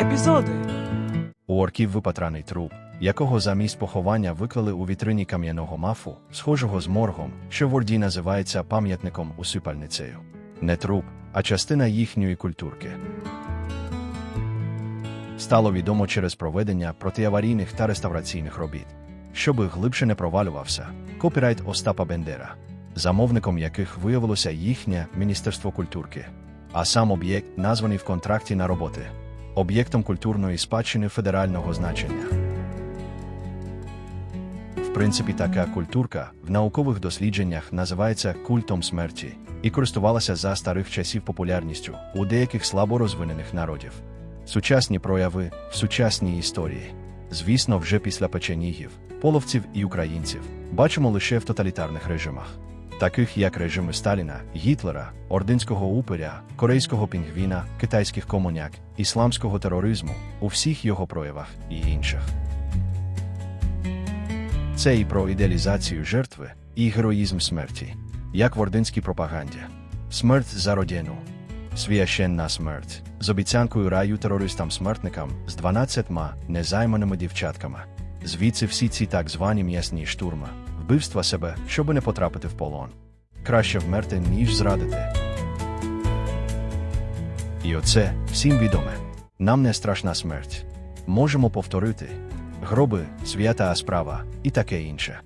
Епізоди. У орків випатраний труп, якого замість поховання виклали у вітрині кам'яного мафу, схожого з моргом, що в Орді називається пам'ятником усипальницею. Не труп, а частина їхньої культурки. Стало відомо через проведення протиаварійних та реставраційних робіт. Щоби глибше не провалювався, копірайт Остапа Бендера, замовником яких виявилося їхнє Міністерство культурки, а сам об'єкт названий в контракті на роботи об'єктом культурної спадщини федерального значення. В принципі, така культурка в наукових дослідженнях називається культом смерті і користувалася за старих часів популярністю у деяких слабо розвинених народів. Сучасні прояви в сучасній історії, звісно, вже після печенігів, половців і українців, бачимо лише в тоталітарних режимах таких як режими Сталіна, Гітлера, Ординського упиря, корейського пінгвіна, китайських комуняк, ісламського тероризму у всіх його проявах і інших. Це і про ідеалізацію жертви, і героїзм смерті, як в ординській пропаганді. Смерть за родину. Священна смерть з обіцянкою раю терористам-смертникам з 12 незайманими дівчатками. Звідси всі ці так звані м'ясні штурми, вбивства себе, щоби не потрапити в полон. Краще вмерти, ніж зрадити. І оце всім відоме. Нам не страшна смерть. Можемо повторити гроби, свята справа і таке інше.